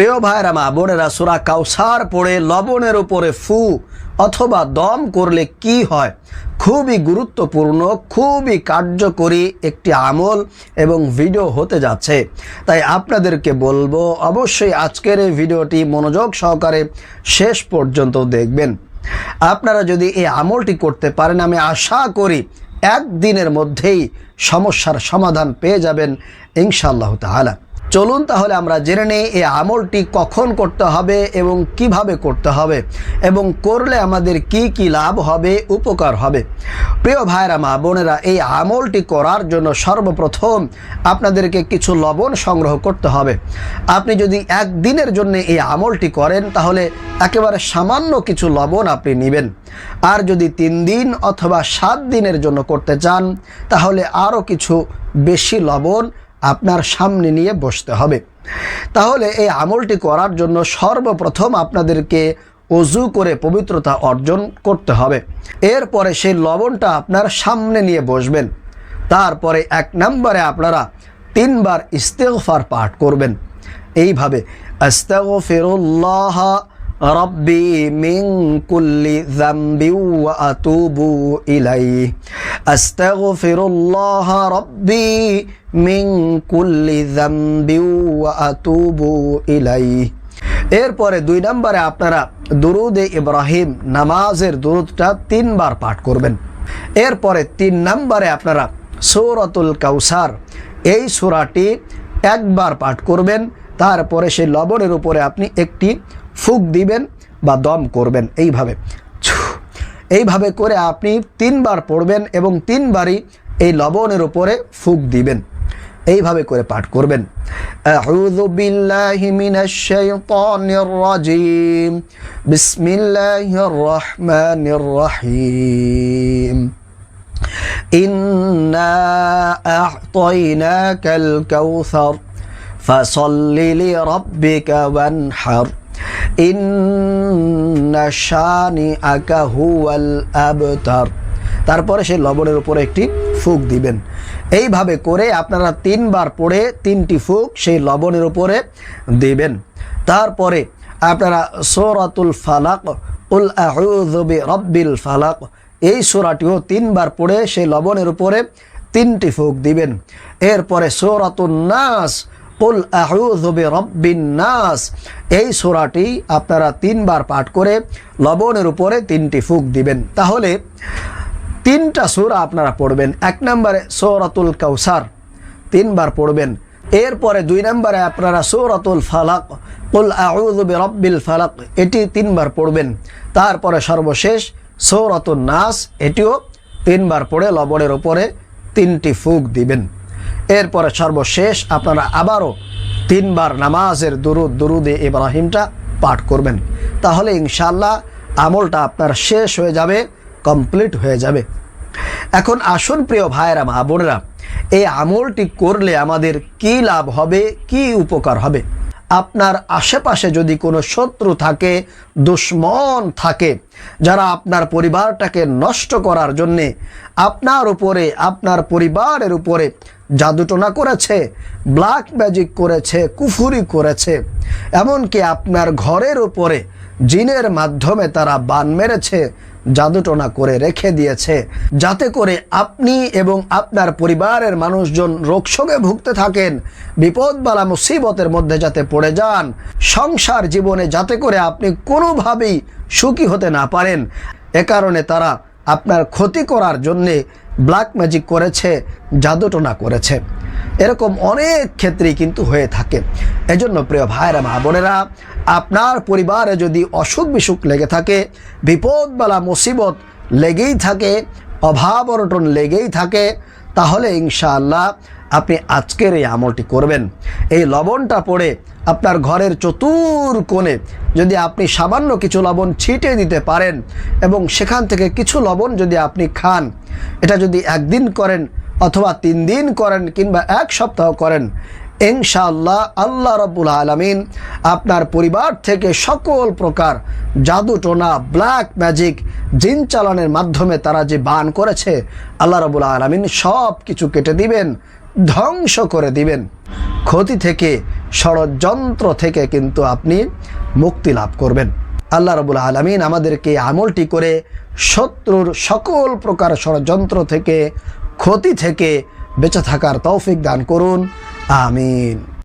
প্রিয় ভাইরা, মা বোনেরা, সুরা কাউসার পড়ে লবণের উপরে ফু অথবা দম করলে কি হয়? খুবই গুরুত্বপূর্ণ, খুবই কার্যকরী একটি আমল এবং ভিডিও হতে যাচ্ছে। তাই আপনাদেরকে বলব, অবশ্যই আজকের এই ভিডিওটি মনোযোগ সহকারে শেষ পর্যন্ত দেখবেন। আপনারা যদি এই আমলটি করতে পারেন, আমি আশা করি একদিনের মধ্যেই সমস্যার সমাধান পেয়ে যাবেন ইনশাআল্লাহ তাআলা। চলুন তাহলে আমরা জেনে নেই এই আমলটি কখন করতে হবে এবং কীভাবে করতে হবে এবং করলে আমাদের কি কি লাভ হবে, উপকার হবে। প্রিয় ভাইরা মা বোনেরা, এই আমলটি করার জন্য সর্বপ্রথম আপনাদেরকে কিছু লবণ সংগ্রহ করতে হবে। আপনি যদি একদিনের জন্য এই আমলটি করেন, তাহলে একেবারে সামান্য কিছু লবণ আপনি নেবেন। আর যদি তিন দিন অথবা সাত দিনের জন্য করতে চান, তাহলে আরও কিছু বেশি লবণ আপনার সামনে নিয়ে বসতে হবে। তাহলে এই আমলটি করার জন্য সর্বপ্রথম আপনাদেরকে অজু করে পবিত্রতা অর্জন করতে হবে। এরপরে সেই লবণটা আপনার সামনে নিয়ে বসবেন। তারপরে এক নম্বরে আপনারা তিনবার ইস্তেগফার পাঠ করবেন। এইভাবে, আস্তাগফিরুল্লাহ কুল্লি যামবি ওয়া আতুবু ইলাইহি। আস্তাগফিরুল্লাহ রব্বি মিন কুল্লি যামবি ওয়া আতুবু ইলাইহি। এরপরে দুই নম্বরে আপনারা দুরুদে ইব্রাহিম নামাজের দুরুদটা তিনবার পাঠ করবেন। এরপরে তিন নম্বরে আপনারা সৌরতুল কাউসার এই সূরাটি একবার পাঠ করবেন। তারপরে সেই লবণের উপরে আপনি একটি ফুক দিবেন বা দম করবেন এইভাবে ছু। এইভাবে করে আপনি তিনবার পড়বেন এবং তিনবারই এই লবণের উপরে ফুক দিবেন এইভাবে করে পাঠ করবেন আউযু বিল্লাহি মিনাশ শাইতানির রাজিম বিসমিল্লাহির রহমানির রহিম إنا أعطيناك الكوثر فصل لربك وانحر তারপরে সেই লবণের উপরে একটি ফুক দিবেন। এইভাবে করে আপনারা তিনবার পড়ে তিনটি ফুক সেই লবণের উপরে দিবেন। তারপরে আপনারা সৌরাতুল ফালাক, উল আহবি রব্বিল ফালাক, এই সোরাটিও তিনবার পড়ে সেই লবণের উপরে তিনটি ফুক দিবেন। এরপরে সৌরাতুল নাস উল আহুযবি রব্বিন নাস। এই সূরাটি আপনারা তিনবার পাঠ করে লবণের উপরে তিনটি ফুক দিবেন। তাহলে তিনটা সূরা আপনারা পড়বেন। এক নম্বরে সৌরাতুল কাউসার তিনবার পড়বেন। এরপরে দুই নম্বরে আপনারা সৌরাতুল ফালাক, কুল আউযু বিরাব্বিল ফালাক, এটি তিনবার পড়বেন। তারপরে সর্বশেষ সৌরাতুল নাস, এটিও তিনবার পড়ে লবণের উপরে তিনটি ফুক দিবেন। এরপরে সর্বশেষ আপনারা আবারও তিনবার নামাজের দুরুদ, দুরুদে ইব্রাহিমটা পাঠ করবেন। তাহলে ইনশাল্লাহ আমলটা আপনার শেষ হয়ে যাবে, কমপ্লিট হয়ে যাবে। এখন আসুন প্রিয় ভাইয়েরা, মা বোনেরা, এই আমলটি করলে আমাদের কি লাভ হবে, কি উপকার হবে? আপনার আশেপাশে যদি কোনো শত্রু থাকে, দুশ্মন থাকে, যারা আপনার পরিবারটাকে নষ্ট করার জন্যে আপনার উপরে, আপনার পরিবারের উপরে জাদুটনা করেছে ব্ল্যাক ম্যাজিক করেছে, কুফুরি করেছে, এমনকি আপনার ঘরের উপরে জিনের মাধ্যমে তারা বান মেরেছে জাদুটনা করে রেখে দিয়েছে। যাতে করে আপনি এবং আপনার পরিবারের মানুষজন রোগশোকে ভুগতে থাকেন বিপদ বালা মুসিবতের মধ্যে যাতে পড়ে যান। সংসার জীবনে যাতে করে আপনি কোনোভাবেই সুখী হতে না পারেন। এ কারণে তারা আপনার ক্ষতি করার জন্যে ব্ল্যাক ম্যাজিক করেছে, জাদুটনা করেছে। এরকম অনেক ক্ষেত্রেই কিন্তু হয়ে থাকে। এজন্য প্রিয় ভাইরা মা বোনেরা, আপনার পরিবারে যদি অসুখ বিসুখ লেগে থাকে, বিপদবালা মুসিবত লেগেই থাকে, অভাব অনটন লেগেই থাকে, তাহলে ইনশাআল্লাহ আপনি আজকের এই আমলটি করবেন। এই লবণটা পড়ে আপনার ঘরের চতুর কোণে যদি আপনি সামান্য কিছু লবণ ছিটে দিতে পারেন এবং সেখান থেকে কিছু লবণ যদি আপনি খান, এটা যদি একদিন করেন অথবা তিন দিন করেন কিংবা এক সপ্তাহ করেন, ইনশাআল্লাহ আল্লাহ রব্বুল আলমিন আপনার পরিবার থেকে সকল প্রকার জাদুটোনা ব্ল্যাক ম্যাজিক জিন চালানের মাধ্যমে তারা যে বান করেছে, আল্লাহ রবুল আলমিন সব কিছু কেটে দিবেন, ধ্বংস করে দিবেন। ক্ষতি থেকে, ষড়যন্ত্র থেকে কিন্তু আপনি মুক্তি লাভ করবেন। আল্লাহ রবুল আলমিন আমাদেরকে আমলটি করে শত্রুর সকল প্রকার ষড়যন্ত্র থেকে ক্ষতি থেকে বেঁচে থাকার তৌফিক দান করুন। আমিন।